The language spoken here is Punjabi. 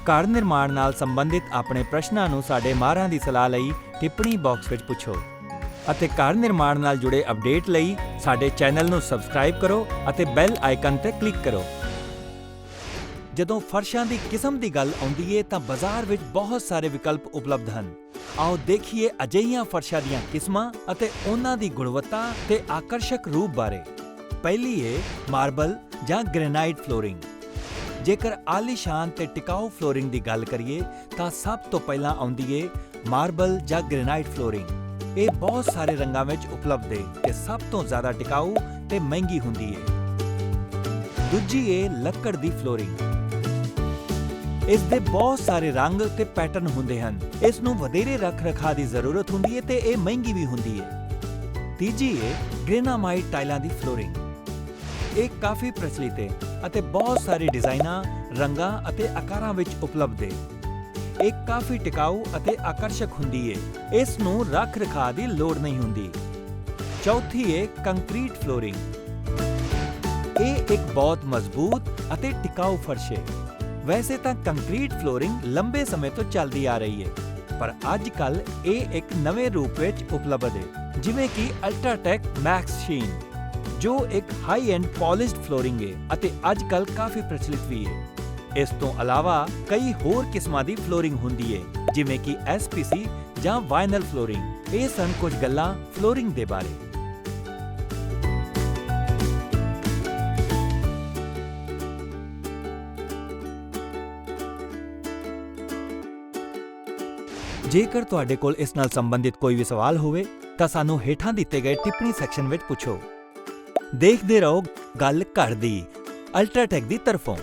ਘਰ ਨਿਰਮਾਣ ਨਾਲ ਸੰਬੰਧਿਤ ਆਪਣੇ ਪ੍ਰਸ਼ਨਾਂ ਨੂੰ ਸਾਡੇ ਮਾਹਰਾਂ ਦੀ ਸਲਾਹ ਲਈ ਟਿੱਪਣੀ ਬਾਕਸ ਵਿੱਚ ਪੁੱਛੋ ਅਤੇ ਘਰ ਨਿਰਮਾਣ ਨਾਲ ਜੁੜੇ ਅਪਡੇਟ ਲਈ ਸਾਡੇ ਚੈਨਲ ਨੂੰ ਸਬਸਕ੍ਰਾਈਬ ਕਰੋ ਅਤੇ ਬੈਲ ਆਈਕਨ ਤੇ ਕਲਿੱਕ ਕਰੋ। ਜਦੋਂ ਫਰਸ਼ਾਂ ਦੀ ਕਿਸਮ ਦੀ ਗੱਲ ਆਉਂਦੀ ਏ ਤਾਂ ਬਾਜ਼ਾਰ ਵਿੱਚ ਬਹੁਤ ਸਾਰੇ ਵਿਕਲਪ ਉਪਲਬਧ ਹਨ। ਆਓ ਦੇਖੀਏ ਅਜਿਹੀਆਂ ਫਰਸ਼ਾਂ ਦੀਆਂ ਕਿਸਮਾਂ ਅਤੇ ਉਹਨਾਂ ਦੀ ਗੁਣਵੱਤਾ ਤੇ ਆਕਰਸ਼ਕ ਰੂਪ ਬਾਰੇ। ਪਹਿਲੀ ਏ ਮਾਰਬਲ ਜਾਂ ਗ੍ਰੇਨਾਈਟ ਫਲੋਰਿੰਗ। ਜੇਕਰ ਆਲੀਸ਼ਾਨ ਤੇ ਟਿਕਾਊ ਫਲੋਰਿੰਗ ਦੀ ਗੱਲ ਕਰੀਏ, ਤਾਂ ਸਭ ਤੋਂ ਪਹਿਲਾਂ ਆਉਂਦੀ ਏ ਮਾਰਬਲ ਜਾਂ ਗ੍ਰੇਨਾਈਟ ਫਲੋਰਿੰਗ। ਇਹ ਬਹੁਤ ਸਾਰੇ ਰੰਗਾਂ ਵਿੱਚ ਉਪਲਬਧ ਏ ਤੇ ਸਭ ਤੋਂ ਜ਼ਿਆਦਾ ਟਿਕਾਊ ਤੇ ਮਹਿੰਗੀ ਹੁੰਦੀ ਏ। ਦੂਜੀ ਏ ਲੱਕੜ ਦੀ ਫਲੋਰਿੰਗ। ਇਸ ਦੇ ਬਹੁਤ ਸਾਰੇ ਰੰਗ ਤੇ ਪੈਟਰਨ ਹੁੰਦੇ ਹਨ। ਇਸ ਨੂੰ ਵਧੇਰੇ ਰੱਖ ਰਖਾ ਦੀ ਜ਼ਰੂਰਤ ਹੁੰਦੀ ਹੈ ਤੇ ਇਹ ਮਹਿੰਗੀ ਵੀ ਹੁੰਦੀ ਹੈ ਤੀਜੀ ਏ ਗ੍ਰੇਨਾਮਾਈਟ ਟਾਈਲਾਂ ਦੀ ਫਲੋਰਿੰਗ। ਇਹ ਕਾਫੀ ਪ੍ਰਚਲਿਤ ਹੈ ਅਤੇ ਬਹੁਤ ਸਾਰੇ ਡਿਜ਼ਾਈਨਾਂ, ਰੰਗਾਂ ਅਤੇ ਆਕਾਰਾਂ ਵਿੱਚ ਉਪਲਬਧ ਹੈ। ਇਹ ਕਾਫੀ ਟਿਕਾਊ ਅਤੇ ਆਕਰਸ਼ਕ ਹੁੰਦੀ ਹੈ। ਇਸ ਨੂੰ ਰੱਖ ਰਖਾ ਦੀ ਲੋੜ ਨਹੀਂ ਹੁੰਦੀ। ਚੌਥੀ ਹੈ ਕੰਕਰੀਟ ਫਲੋਰਿੰਗ। ਇਹ ਇੱਕ ਬਹੁਤ ਮਜ਼ਬੂਤ ਅਤੇ ਟਿਕਾਊ ਫਰਸ਼ ਹੈ। ਵੈਸੇ ਤਾਂ ਕੰਕਰੀਟ ਫਲੋਰਿੰਗ ਲੰਬੇ ਸਮੇਂ ਤੋਂ ਚੱਲਦੀ ਆ ਰਹੀ ਹੈ, ਪਰ ਅੱਜ ਕੱਲ ਇਹ ਇੱਕ ਨਵੇਂ ਰੂਪ ਵਿੱਚ ਉਪਲਬਧ ਹੈ, ਜਿਵੇਂ ਕਿ ਅਲਟਰਾਟੈਕ ਮੈਕਸ ਸ਼ੀਨ ਜੋ ਇੱਕ ਹਾਈ ਐਂਡ ਪਾਲਿਸ਼ਡ ਫਲੋਰਿੰਗ ਹੈ ਅਤੇ ਅੱਜ ਕਾਫੀ ਪ੍ਰਚਲਿਤ ਵੀ ਹੈ ਇਸ ਤੋਂ ਇਲਾਵਾ ਕਈ ਹੋਰ ਕਿਸਮਾਂ ਦੀ ਫਲੋਰਿੰਗ ਹੁੰਦੀ ਹੈ ਜਿਵੇਂ ਕਿ ਐਸਪੀਸੀ ਜਾਂ ਵਾਈਨਲ ਫਲੋਰਿੰਗ ਇਹ ਸਨ ਕੁਝ ਗੱਲਾਂ ਫਲੋਰਿੰਗ ਦੇ ਬਾਰੇ। ਜੇਕਰ ਤੁਹਾਡੇ ਕੋਲ ਇਸ ਨਾਲ ਸੰਬੰਧਿਤ ਕੋਈ ਵੀ ਸਵਾਲ ਹੋਵੇ, ਤਾਂ ਸਾਨੂੰ ਹੇਠਾਂ ਦਿੱਤੇ ਗਏ ਟਿੱਪਣੀ ਸੈਕਸ਼ਨ ਵਿੱਚ ਪੁੱਛੋ। ਦੇਖਦੇ ਰਹੋ ਗੱਲ ਘਰ ਦੀ ਅਲਟਰਾਟੈਕ ਦੀ ਤਰਫੋਂ।